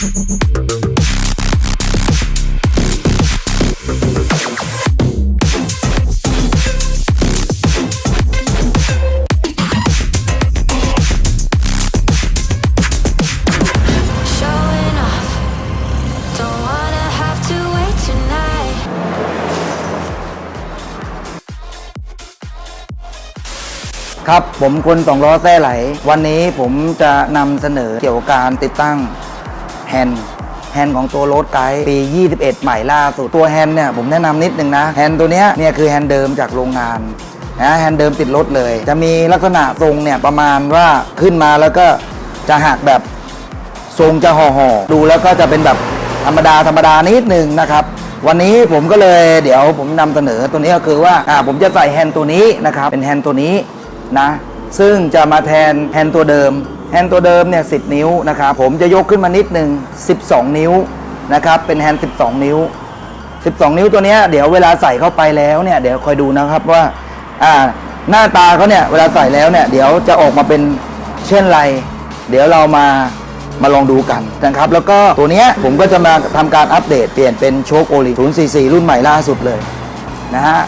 ครับ ผมคนสองล้อแท้ไหล วันนี้ผมจะนำเสนอเกี่ยวกับการติดตั้ง แฮนด์แฮนด์ของตัวรถไกด์ปี 21 ใหม่ล่าสุด ตัวแฮนด์เนี่ย ผมแนะนำนิดนึงนะ แฮนด์ตัวเนี้ยเนี่ยคือแฮนด์เดิมจากโรงงานนะแฮนด์เดิมติดรถเลย จะมีลักษณะทรงเนี่ย ประมาณว่าขึ้นมาแล้วก็จะหักแบบทรงจะห่อห่อดูแล้วก็จะเป็นแบบธรรมดาธรรมดานิดนึงนะครับ วันนี้ผมก็เลยเดี๋ยวผมนำเสนอตัวนี้ก็คือว่าอ่าผมจะใส่แฮนด์ตัวนี้นะครับเป็นแฮนด์ตัวนี้นะซึ่งจะมาแทนแฮนด์ตัวเดิม แฮนด์ตัวเดิมเนี่ย10 นิ้วนะครับผมจะยกขึ้นมานิดหนึ่ง12 นิ้วนะครับเป็นแฮนด์12 นิ้ว 12 นิ้วตัวเนี้ยเดี๋ยวเวลาใส่เข้าไปแล้วเนี่ยเดี๋ยวคอยดูนะครับว่าอ่าหน้าตาเขาเนี่ยเวลาใส่แล้วเนี่ยเดี๋ยวจะออกมาเป็นเช่นไร เดี๋ยวเรามามาลองดูกันนะครับ แล้วก็ตัวเนี้ยผมก็จะมาทำการอัปเดตเปลี่ยนเป็นโชคโอลิ044 รุ่นใหม่ล่าสุดเลยนะฮะ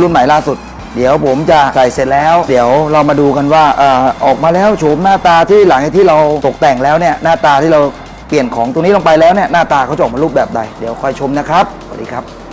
รุ่นใหม่ล่าสุด เดี๋ยวผมจะใส่เสร็จแล้ว เดี๋ยวเรามาดูกันว่าเอ่อออกมาแล้วโฉมหน้าตาที่หลังจากที่เราตกแต่งแล้วเนี่ยหน้าตาที่เราเปลี่ยนของตัวนี้ลงไปแล้วเนี่ยหน้าตาเขาจะออกมารูปแบบใดเดี๋ยวคอยชมนะครับสวัสดีครับ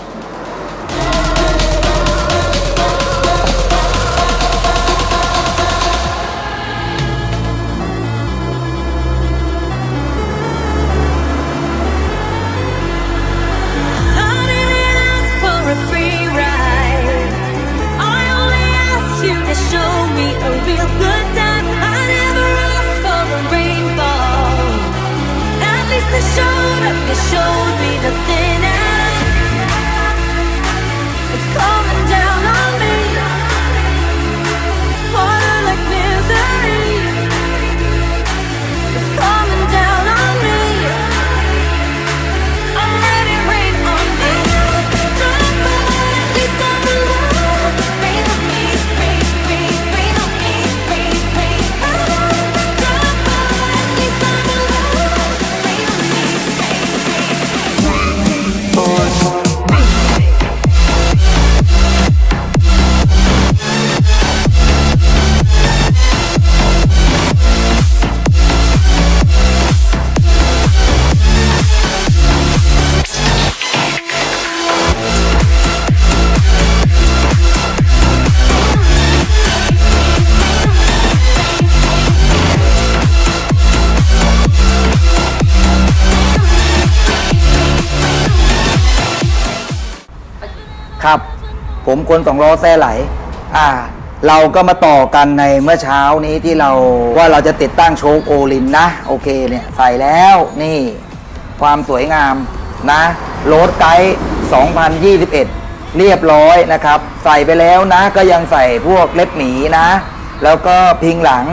ครับ ผมคนสองล้อแท้ไหล อ่า เราก็มาต่อกันในเมื่อเช้านี้ที่เราว่าเราจะติดตั้งโชคโอลินนะ โอเคเนี่ยใส่แล้วนี่ ความสวยงามนะโรดไกด์2021 เรียบร้อยนะครับ ใส่ไปแล้วนะก็ยังใส่พวกเล็บหมีนะ แล้วก็พิงหลัง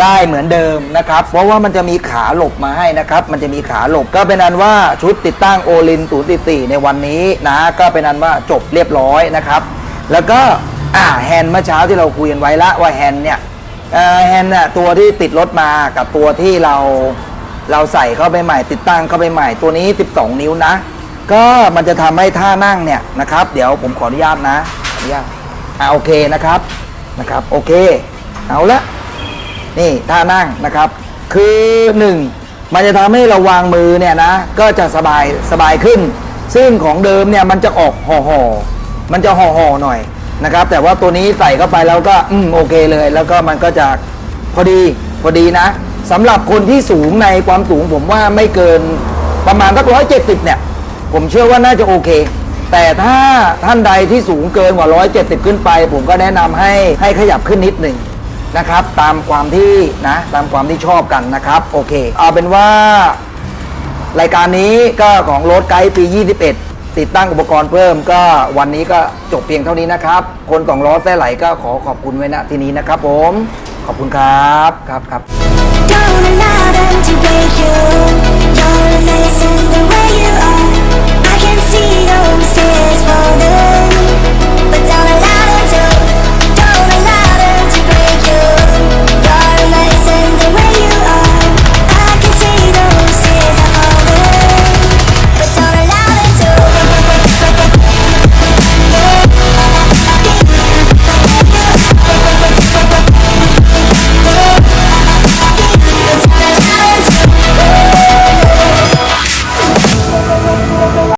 ได้เหมือนเดิมนะครับ เพราะว่ามันจะมีขาหลบมาให้นะครับ มันจะมีขาหลบก็เป็นอันว่าชุดติดตั้งโอลิน044ในวันนี้นะ ก็เป็นอันว่าจบเรียบร้อยนะครับ แล้วก็อ่าแฮนด์เมื่อเช้าที่เราคุยกันไว้ละว่าแฮนด์เนี่ยเอ่อแฮนด์น่ะตัวที่ติดรถมากับตัวที่เราเราใส่เข้าไปใหม่ ติดตั้งเข้าไปใหม่ตัวนี้ 12 นิ้วนะ ก็มันจะทำให้ท่านั่งเนี่ยนะครับ เดี๋ยวผมขออนุญาตนะออนุญาตอ่าโอเคนะครับนะครับ โอเค เอาละ นี่ท่านั่งนะครับ คือหนึ่งมันจะทำให้เราวางมือเนี่ยนะก็จะสบายสบายขึ้น ซึ่งของเดิมเนี่ยมันจะออกห่อห่อมันจะห่อห่อหน่อยนะครับ แต่ว่าตัวนี้ใส่เข้าไปแล้วก็อืมโอเคเลย แล้วก็มันก็จะพอดีพอดีนะสำหรับคนที่สูงในความสูงผมว่าไม่เกินประมาณสักร้อยเจ็ดสิบเนี่ย ผมเชื่อว่าน่าจะโอเค แต่ถ้าท่านใดที่สูงเกินกว่า170ขึ้นไป ผมก็แนะนำให้ให้ขยับขึ้นนิดหนึ่ง นะครับ ตามความที่นะตามความที่ชอบกันนะครับโอเค เอาเป็นว่ารายการนี้ก็ของรถไกด์ปี 21 ติดตั้งอุปกรณ์เพิ่มก็วันนี้ก็จบเพียงเท่านี้นะครับ คนสองล้อแท้ไหลก็ขอขอบคุณไว้ณที่นี้นะครับผม ขอบคุณครับครับครับ Don't allow them to break you. You're